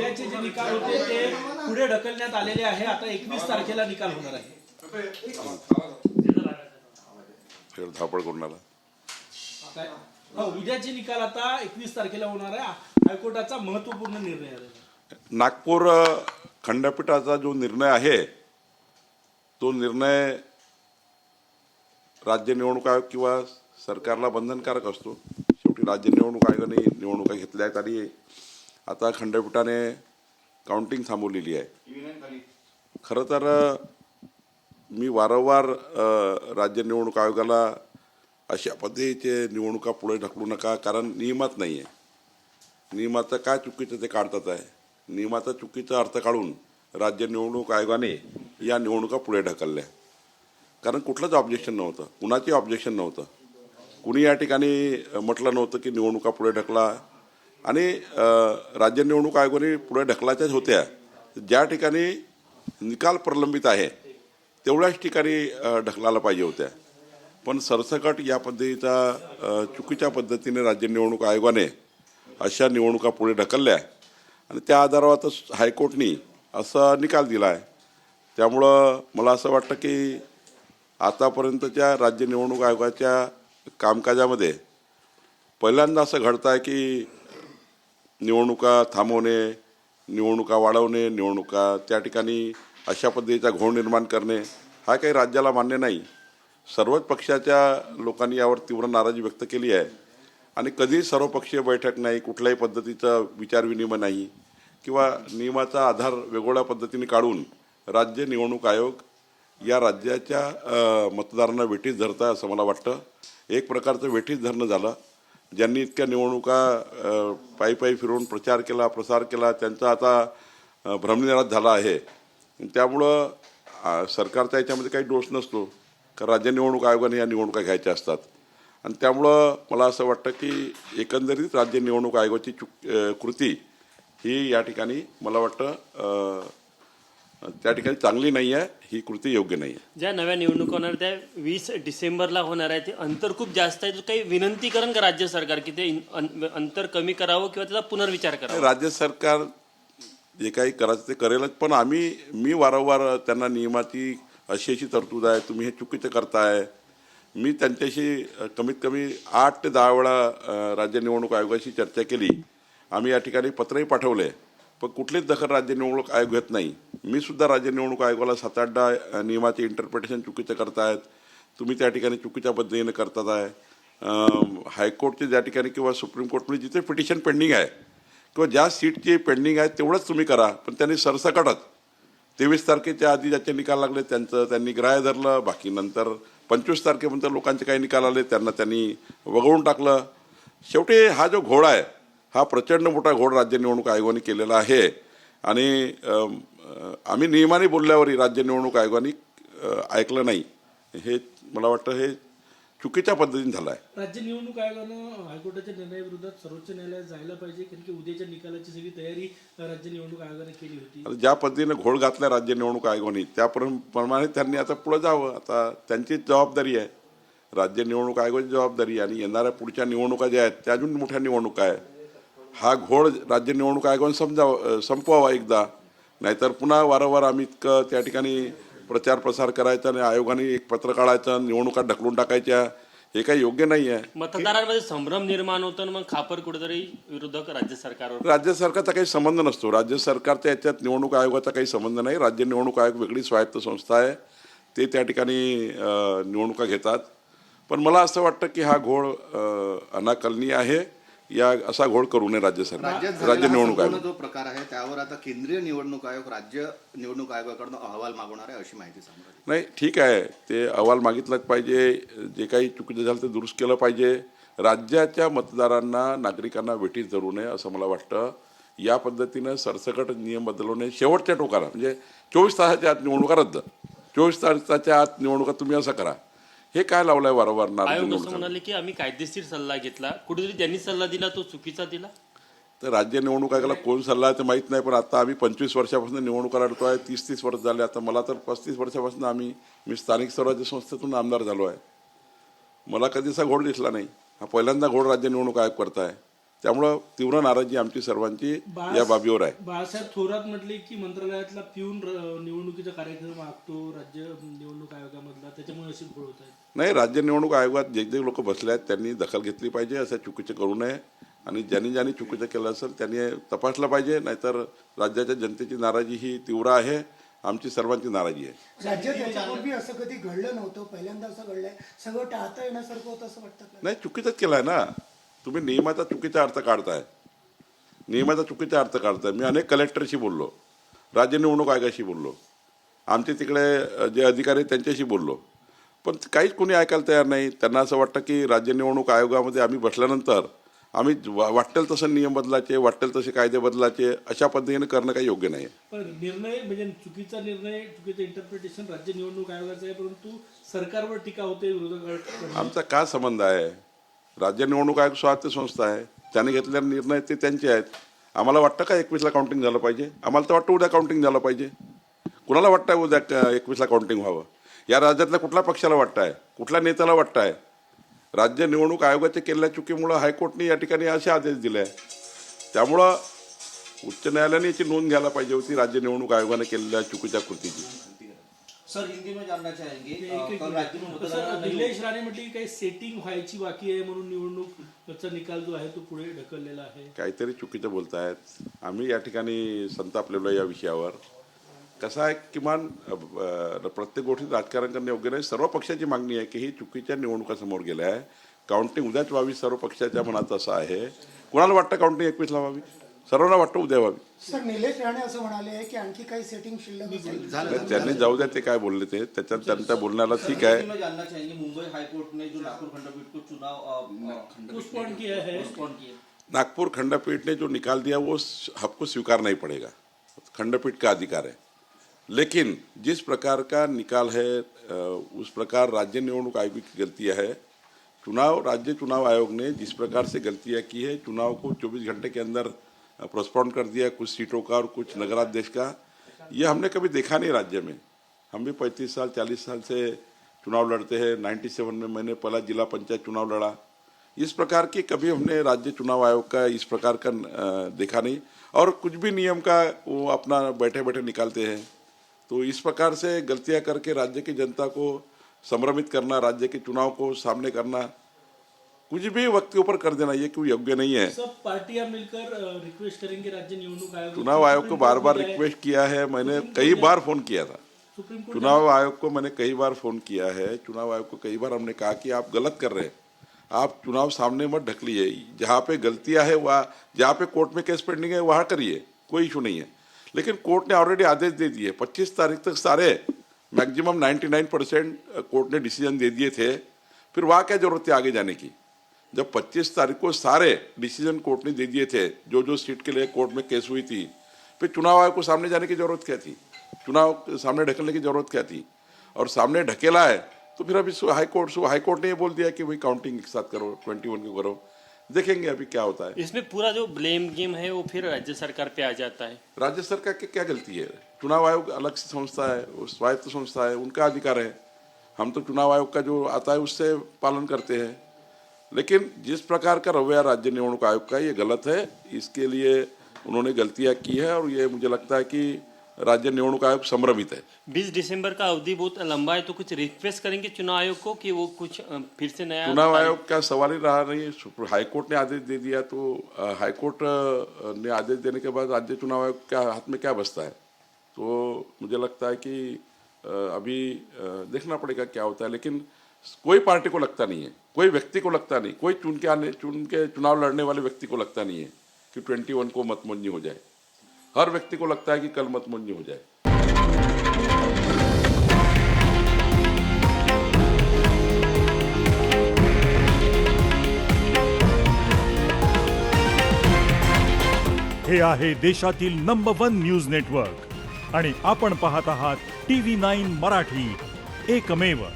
उद्याचे जे निकाल होते ते पुढे ढकलण्यात आलेले आहे. आता एकवीस तारखेला निकाल होणार आहे. फेर धापड? हो, उद्याचे निकाल आता एकवीस तारखेला होणार आहे. हायकोर्टाचा महत्त्वपूर्ण निर्णय आहे. नागपूर अ, खंडपीठाचा जो निर्णय आहे तो निर्णय राज्य निवडणूक आयोग किंवा सरकारला बंधनकारक असतो. शेवटी राज्य निवडणूक आयोगाने निवडणुका घेतल्या आणि आता खंडपीठाने काउंटिंग थांबवलेली आहे. खरं तर मी वारंवार राज्य निवडणूक आयोगाला अशा पद्धतीचे निवडणुका पुढे ढकलू नका कारण नियमात नाही आहे नियमाचं काय चुकीचं ते काढतात आहे. नियमाचा चुकीचा अर्थ काढून राज्य निवडणूक आयोगाने या निवडणुका पुढे ढकलल्या. कारण कुठलंच ऑब्जेक्शन नव्हतं. कुणाचे ऑब्जेक्शन नव्हतं. कुणी या ठिकाणी म्हटलं नव्हतं की निवडणुका पुढे ढकला. आणि राज्य निवडणूक आयोगाने पुढे ढकलाच्याच होत्या. ज्या ठिकाणी निकाल प्रलंबित आहे तेवढ्याच ठिकाणी ढकलायला पाहिजे होत्या. पण सरसकट या पद्धतीचा चुकीच्या पद्धतीने राज्य निवडणूक आयोगाने अशा निवडणुका पुढे ढकलल्या आणि त्या आधारावरच हायकोर्टनी असा निकाल दिला आहे त्यामुळं मला असं वाटतं की आतापर्यंतच्या राज्य निवडणूक आयोगाच्या कामकाजामध्ये पहिल्यांदा असं घडतं आहे की निवडणुका थांबवणे निवडणुका वाढवणे निवडणुका त्या ठिकाणी अशा पद्धतीचा घोळ निर्माण करणे हा काही राज्याला मान्य नाही. सर्वच पक्षाच्या लोकांनी यावर तीव्र नाराजी व्यक्त केली आहे. आणि कधी सर्वपक्षीय बैठक नाही कुठल्याही पद्धतीचा विचारविनिमय नाही किंवा नियमाचा आधार वेगवेगळ्या पद्धतीने काढून राज्य निवडणूक आयोग या राज्याच्या मतदारांना वेठीस धरतं आहे असं मला वाटतं. एक प्रकारचं वेठीस धरणं झालं. ज्यांनी इतक्या निवडणुका पायी पायी फिरवून प्रचार केला प्रसार केला त्यांचा आता भ्रमनिराश झाला आहे. त्यामुळं सरकारचा याच्यामध्ये काही दोष नसतो. कारण राज्य निवडणूक आयोगाने या निवडणुका घ्यायच्या असतात. आणि त्यामुळं मला असं वाटतं की एकंदरीत राज्य निवडणूक आयोगाची चुक कृती ही या ठिकाणी मला वाटतं त्या ठिकाणी चांगली नाही आहे ही कृती योग्य नाही आहे ज्या नव्या निवडणुका होणार त्या वीस डिसेंबरला होणार आहे ते अंतर खूप जास्त आहे. तर काही विनंती करण का राज्य सरकार की ते अंतर कमी करावं किंवा त्याचा पुनर्विचार करावा. राज्य सरकार जे काही करायचं ते करेलच पण आम्ही मी वारंवार त्यांना नियमाची अशी अशी तरतूद आहे तुम्ही हे चुकीचं करताय. मी त्यांच्याशी कमीत कमी आठ ते दहा वेळा राज्य निवडणूक आयोगाशी चर्चा केली. आम्ही या ठिकाणी पत्रही पाठवले. पण कुठलीच दखल राज्य निवडणूक आयोग घेत नाही. मी सुद्धा राज्य निवडणूक आयोगाला सात आठदा नियमाचे इंटरप्रिटेशन चुकीचं करतायत. तुम्ही त्या ठिकाणी चुकीच्या पद्धतीने करतात आहे. हायकोर्टचे ज्या ठिकाणी किंवा सुप्रीम कोर्टमध्ये जिथे पिटिशन पेंडिंग आहे किंवा ज्या सीटची पेंडिंग आहे तेवढंच तुम्ही करा पण त्यांनी सरसकटच तेवीस तारखेच्या आधी ज्याचे निकाल लागले त्यांचं त्यांनी ग्राह्य धरलं बाकी नंतर पंचवीस तारखेपर्यंत लोकांचे काही निकाल आले त्यांना त्यांनी वगळून टाकलं. शेवटी हा जो घोडा आहे हा प्रचंड मोठा घोड राज्य निवडणूक आयोगाने केलेला आहे. आणि आम्ही नियमाने बोलल्यावरही राज्य निवडणूक आयोगाने ऐकलं नाही. हे मला वाटतं हे चुकीच्या पद्धतीने झालं आहे राज्य निवडणूक आयोगानं हायकोर्टाच्या निर्णयाविरोधात सर्वोच्च न्यायालयात जायला पाहिजे कारण की उद्याच्या निकालाची सगळी तयारी राज्य निवडणूक आयोगाने केली होती. ज्या पद्धतीने घोळ घातला राज्य निवडणूक आयोगाने त्या प्रम- प्रमाणे त्यांनी आता पुढे जावं. आता त्यांचीच जबाबदारी आहे. राज्य निवडणूक आयोगाची जबाबदारी आहे. आणि येणाऱ्या पुढच्या निवडणुका ज्या आहेत त्या अजून मोठ्या निवडणुका आहे हा घोळ राज्य निवडणूक आयोगाने समजावं संपवावा एकदा. नाहीतर पुन्हा वारंवार आम्ही इतकं त्या ठिकाणी प्रचार प्रसार करायचा आणि आयोगाने एक पत्र काढायचं निवडणुका ढकलून टाकायच्या हे काही योग्य नाही आहे मतदारांमध्ये संभ्रम निर्माण होतो आणि मग खापर कुठेतरी विरोधक राज्य सरकारवर राज्य सरकारचा काही संबंध नसतो. राज्य सरकारच्या याच्यात निवडणूक आयोगाचा काही संबंध नाही. राज्य निवडणूक आयोग वेगळी स्वायत्त संस्था आहे. ते त्या ठिकाणी निवडणुका घेतात. पण मला असं वाटतं की हा घोळ अनाकलनीय आहे. या असा घोळ करू नये राज्य सरकार. राज्य निवडणूक आयोग. जो प्रकार आहे त्यावर आता केंद्रीय निवडणूक आयोग राज्य निवडणूक आयोगाकडनं अहवाल मागवणार आहे अशी माहिती नाही ठीक आहे. ते अहवाल मागितलाच पाहिजे जे काही चुकीचं झालं ते दुरुस्त केलं पाहिजे. राज्याच्या मतदारांना नागरिकांना वेठीस धरू नये असं मला वाटतं. या पद्धतीनं सरसकट नियम बदलवणे शेवटच्या टोकाला म्हणजे चोवीस तासाच्या आत निवडणुका रद्द. चोवीस तासाच्या आत निवडणुका तुम्ही असं करा. हे काय लावलंय वारंवार आयोग असं म्हणाले की आम्ही कायदेशीर सल्ला घेतला. कुठेतरी ज्यांनी सल्ला दिला तो चुकीचा दिला? तर राज्य निवडणूक आयोगाला कोण सल्ला आहे ते माहीत नाही पण आता आम्ही पंचवीस वर्षापासून निवडणुका लढतो आहे तीस तीस वर्ष झाले. आता मला तर पस्तीस वर्षापासून आम्ही मी स्थानिक स्वराज्य संस्थेतून आमदार झालो आहे. मला कधी असा घोड दिसला नाही. हा पहिल्यांदा घोड राज्य निवडणूक आयोग करत आहे त्यामुळं तीव्र नाराजी आमची सर्वांची या बाबीवर आहे. बाळासाहेब थोरात म्हटले की मंत्रालयातला पिऊन निवडणुकीचा कार्यक्रम आखतो राज्य निवडणूक आयोगामधला त्याच्यामुळे अशी घोळ होत आहेत नाही राज्य निवडणूक आयोगात जे जे लोक बसले आहेत त्यांनी दखल घेतली पाहिजे असं चुकीचं करू नये. आणि ज्यांनी ज्यांनी चुकीचं केलं असेल त्यांनी तपासलं पाहिजे नाहीतर राज्याच्या जनतेची नाराजी ही तीव्र आहे. आमची सर्वांची नाराजी आहे. राज्यात याच्यापूर्वी असं कधी घडलं नव्हतं? पहिल्यांदा असं घडलंय. सगळं टाळता येण्यासारखं होतं असं वाटतं? नाही चुकीचंच केलं आहे ना. तुम्ही नियमाचा चुकीचा अर्थ काढताय. नियमाचा चुकीचा अर्थ काढताय. मी अनेक कलेक्टरशी बोललो. राज्य निवडणूक आयोगाशी बोललो. आमचे तिकडे जे अधिकारी आहेत त्यांच्याशी बोललो. पण काहीच कोणी ऐकायला तयार नाही. त्यांना असं वाटतं की राज्य निवडणूक आयोगामध्ये आम्ही बसल्यानंतर आम्ही वा- वाटेल तसं नियम बदलाचे वाटेल तसे कायदे बदलाचे अशा पद्धतीने करणं काही योग्य नाही. पण निर्णय म्हणजे चुकीचा निर्णय चुकीचं इंटरप्रिटेशन राज्य निवडणूक आयोगाचं आहे परंतु सरकारवर टीका होते विरोधकांकडून आमचा काय संबंध आहे? राज्य निवडणूक आयोग स्वायत्त संस्था आहे. त्याने घेतलेले निर्णय ते त्यांचे आहेत. आम्हाला वाटतं का एकवीसला काउंटिंग झालं पाहिजे? आम्हाला तर वाटतं उद्या काउंटिंग झालं पाहिजे. कुणाला वाटतं उद्या एकवीसला काउंटिंग व्हावं? या राज्यातल्या कुठल्या पक्षाला वाटतं आहे कुठल्या नेत्याला वाटतं आहे राज्य निवडणूक आयोगाच्या केलेल्या चुकीमुळं हायकोर्टने या ठिकाणी असे आदेश दिले आहे त्यामुळं उच्च न्यायालयाने याची नोंद घ्यायला पाहिजे होती राज्य निवडणूक आयोगाने केलेल्या चुकीच्या कृतीची. सर हिंदी में जानना चाहेंगे। एक- अ, एक कल राज्य में. मतदान कसं निलेश राणे म्हटले की काही सेटिंग व्हायची बाकी आहे म्हणून निवडणूकचा निकाल जो आहे तो पुढे ढकललेला आहे. काहीतरी चुकीचं बोलतायत. आम्ही या ठिकाणी संतापलेलो या विषयावर. कसं आहे किमान अ, अ, प्रत्येक गोष्टीत राजकारण करणं योग्य नाही. सर्व पक्षाची मागणी आहे की ही चुकीच्या निवडणुका समोर गेल्या. आहे काउंटिंग उद्याच व्हावी सर्व पक्षाच्या मनात असं आहे. कुणाला वाटतं काउंटिंग एकवीसला व्हावी? सर्वांना वाटतं उद्या व्हावी सर निलेश राणे असं म्हणाले आहे की आणखी काही सेटिंग शिल्लक असेल. नाही, त्यांनी जाऊ द्या ते काय बोलले ते. त्याच्यात त्यांच्या बोलण्याला ठीक आहे. हिंदी जानना चाहेंगे मुंबई हाईकोर्ट ने जो नागपुर खंडपीठ को चुनाव पोस्टपोन किया है. पोस्टपोन किया. नागपुर खंडपीठ ने जो निकाल दिया वो स- हमको स्वीकार नहीं पड़ेगा. खंडपीठ का अधिकार है. लेकिन जिस प्रकार का निकाल है अ, उस प्रकार राज्य निवडणूक आयोग की गलतियाँ है चुनाव राज्य चुनाव आयोग ने जिस प्रकार से गलतियाँ की है चुनाव को 24 घंटे के अंदर पोस्टपोन कर दिया, कुछ सीटों का और कुछ नगराध्यक्ष का। ये हमने कभी देखा नहीं राज्य में। हम भी पैंतीस साल, चालीस साल से चुनाव लड़ते हैं। 97 में मैंने पहला जिला पंचायत चुनाव लड़ा। इस प्रकार की कभी हमने राज्य चुनाव आयोग का इस प्रकार का देखा नहीं। और कुछ भी नियम का वो अपना बैठे बैठे निकालते हैं। तो इस प्रकार से गलतियाँ करके राज्य की जनता को संभ्रमित करना, राज्य के चुनाव को सामने करना कुछ भी वक्त के ऊपर कर देना ये कोई योग्य नहीं है। सब पार्टियाँ मिलकर रिक्वेस्ट करेंगे राज्य निवडणूक आयोग चुनाव आयोग को बार बार रिक्वेस्ट किया है मैंने कई बार फ़ोन किया था। चुनाव आयोग को मैंने कई बार फ़ोन किया है चुनाव आयोग को कई बार हमने कहा कि आप गलत कर रहे हैं। आप चुनाव सामने मत ढकलिए जहाँ पे गलतियाँ है वहाँ जहाँ पे कोर्ट में केस पेंडिंग है वहाँ करिए कोई इशू नहीं है। लेकिन कोर्ट ने ऑलरेडी आदेश दे दिए 25 तारीख तक सारे मैक्सिमम 99 परसेंट कोर्ट ने डिसीज़न दे दिए थे। फिर वहाँ क्या ज़रूरत थी आगे जाने की? जब 25 तारीख को सारे डिसीज़न कोर्ट ने दे दिए थे जो जो सीट के लिए कोर्ट में केस हुई थी फिर चुनाव आयोग को सामने जाने की ज़रूरत क्या थी? चुनाव सामने ढकलने की ज़रूरत क्या थी? और सामने ढकेला है तो फिर अभी हाई कोर्ट हाई कोर्ट ने ये बोल दिया कि भाई काउंटिंग एक साथ करो ट्वेंटी वन को करो? देखेंगे अभी क्या होता है। इसमें पूरा जो ब्लेम गेम है वो फिर राज्य सरकार पे आ जाता है। राज्य सरकार की क्या गलती है? चुनाव आयोग अलग से संस्था है स्वायत्त संस्था है उनका अधिकार है। हम तो चुनाव आयोग का जो आता है उससे पालन करते हैं। लेकिन जिस प्रकार का रवैया राज्य निवडणूक आयोग का ये गलत है। इसके लिए उन्होंने गलतियाँ की है और ये मुझे लगता है कि राज्य निवडणूक आयोग संभ्रमित है। 20 दिसंबर का अवधि बहुत लंबा है तो कुछ रिक्वेस्ट करेंगे चुनाव आयोग को कि वो कुछ फिर से नया चुनाव आयोग का सवाल ही रहा नहीं। है हाईकोर्ट ने आदेश दे दिया तो हाईकोर्ट ने आदेश देने के बाद राज्य चुनाव आयोग के हाथ में क्या बचता है? तो मुझे लगता है कि अभी देखना पड़ेगा क्या होता है। लेकिन कोई पार्टी को लगता नहीं है कोई व्यक्ति को लगता नहीं कोई चुन के आने चुन के चुनाव लड़ने वाले व्यक्ति को लगता नहीं है कि ट्वेंटी वन को मतमंजी हो जाए। हर व्यक्ति को लगता है कि कल मतमंजी हो जाए। हे आहे देशातील नंबर वन न्यूज नेटवर्क आणि आपण पाहत आहात टी व्ही नाईन मराठी. एकमेव.